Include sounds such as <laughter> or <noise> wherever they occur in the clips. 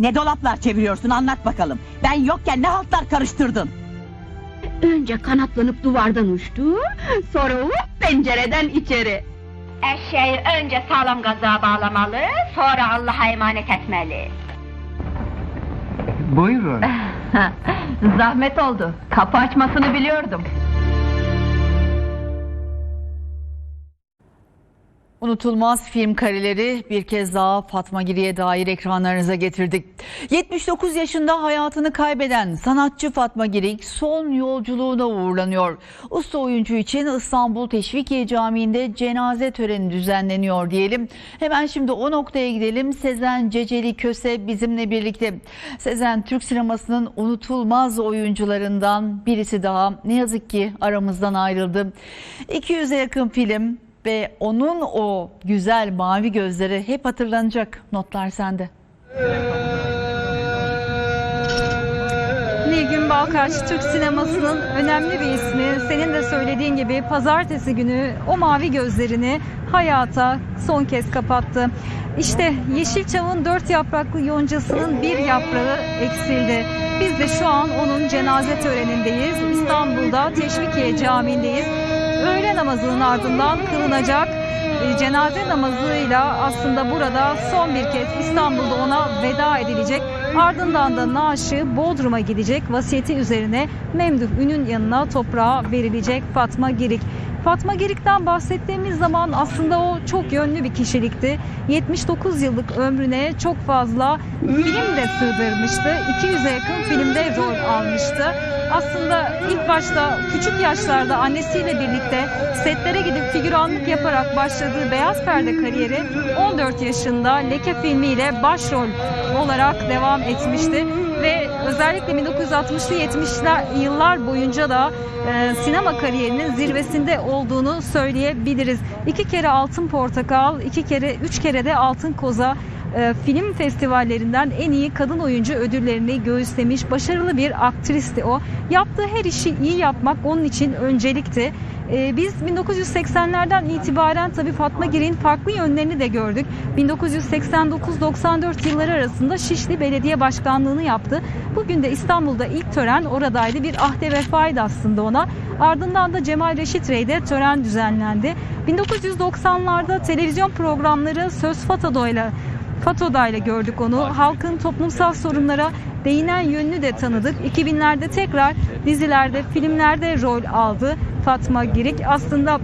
Ne dolaplar çeviriyorsun anlat bakalım. Ben yokken ne haltlar karıştırdın? Önce kanatlanıp duvardan uçtu, sonra hop pencereden içeri. Eşeği önce sağlam gazığa bağlamalı, sonra Allah'a emanet etmeli. Buyurun. <laughs> Zahmet oldu. Kapı açmasını biliyordum. Unutulmaz film kareleri bir kez daha Fatma Giri'ye dair ekranlarınıza getirdik. 79 yaşında hayatını kaybeden sanatçı Fatma Girik son yolculuğuna uğurlanıyor. Usta oyuncu için İstanbul Teşvikiye Camii'nde cenaze töreni düzenleniyor diyelim. Hemen şimdi o noktaya gidelim. Sezen Ceceli Köse bizimle birlikte. Sezen Türk sinemasının unutulmaz oyuncularından birisi daha. Ne yazık ki aramızdan ayrıldı. 200'e yakın film ve onun o güzel mavi gözleri hep hatırlanacak. Notlar sende. Nilgün Balkaç Türk sinemasının önemli bir ismi. Senin de söylediğin gibi pazartesi günü o mavi gözlerini hayata son kez kapattı. İşte Yeşilçam'ın dört yapraklı yoncasının bir yaprağı eksildi. Biz de şu an onun cenaze törenindeyiz. İstanbul'da Teşvikiye Camii'ndeyiz. Namazının ardından kılınacak e, cenaze namazıyla aslında burada son bir kez İstanbul'da ona veda edilecek. Ardından da naaşı Bodrum'a gidecek. Vasiyeti üzerine Memduh Ün'ün yanına toprağa verilecek Fatma Girik. Fatma Girik'ten bahsettiğimiz zaman aslında o çok yönlü bir kişilikti. 79 yıllık ömrüne çok fazla film de sığdırmıştı. 200'e yakın filmde rol almıştı. Aslında ilk başta küçük yaşlarda annesiyle birlikte setlere gidip figüranlık yaparak başladığı beyaz perde kariyeri 14 yaşında Leke filmiyle başrol olarak devam etmişti özellikle 1960'lı 70'ler yıllar boyunca da e, sinema kariyerinin zirvesinde olduğunu söyleyebiliriz. İki kere Altın Portakal, iki kere, üç kere de Altın Koza e, film festivallerinden en iyi kadın oyuncu ödüllerini göğüslemiş başarılı bir aktristi o. Yaptığı her işi iyi yapmak onun için öncelikti. E, biz 1980'lerden itibaren tabii Fatma Girik'in farklı yönlerini de gördük. 1989-94 yılları arasında Şişli Belediye Başkanlığını yaptı. Bugün de İstanbul'da ilk tören oradaydı. Bir ahde vefaydı aslında ona. Ardından da Cemal Reşit Rey'de tören düzenlendi. 1990'larda televizyon programları Söz Fatodo'yla Fato'dayla gördük onu. Halkın toplumsal sorunlara değinen yönünü de tanıdık. 2000'lerde tekrar dizilerde, filmlerde rol aldı Fatma Girik. Aslında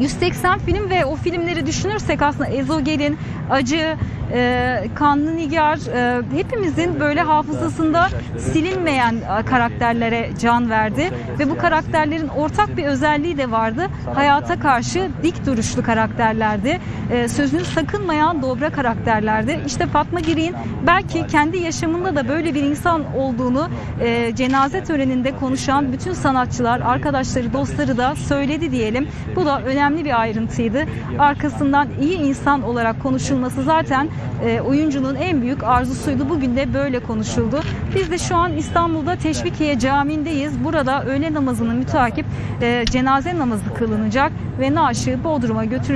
180 film ve o filmleri düşünürsek aslında Ezogel'in, Acı, e, Kanlı Nigar e, hepimizin böyle hafızasında silinmeyen karakterlere can verdi. Ve bu karakterlerin ortak bir özelliği de vardı. Hayata karşı dik duruşlu karakterlerdi. E, sözünü sakınmayan dobra karakterlerdi. İşte Fatma Girik'in belki kendi yaşamında da böyle bir insan olduğunu e, cenaze töreninde konuşan bütün sanatçılar, arkadaşları, dostları da söyledi diyelim. Bu da önemli bir ayrıntıydı. Arkasından iyi insan olarak konuşulması zaten e, oyuncunun en büyük arzusuydu. Bugün de böyle konuşuldu. Biz de şu an İstanbul'da Teşvikiye Camii'ndeyiz. Burada öğle namazını mütakip e, cenaze namazı kılınacak ve naaşı Bodrum'a götürülecek.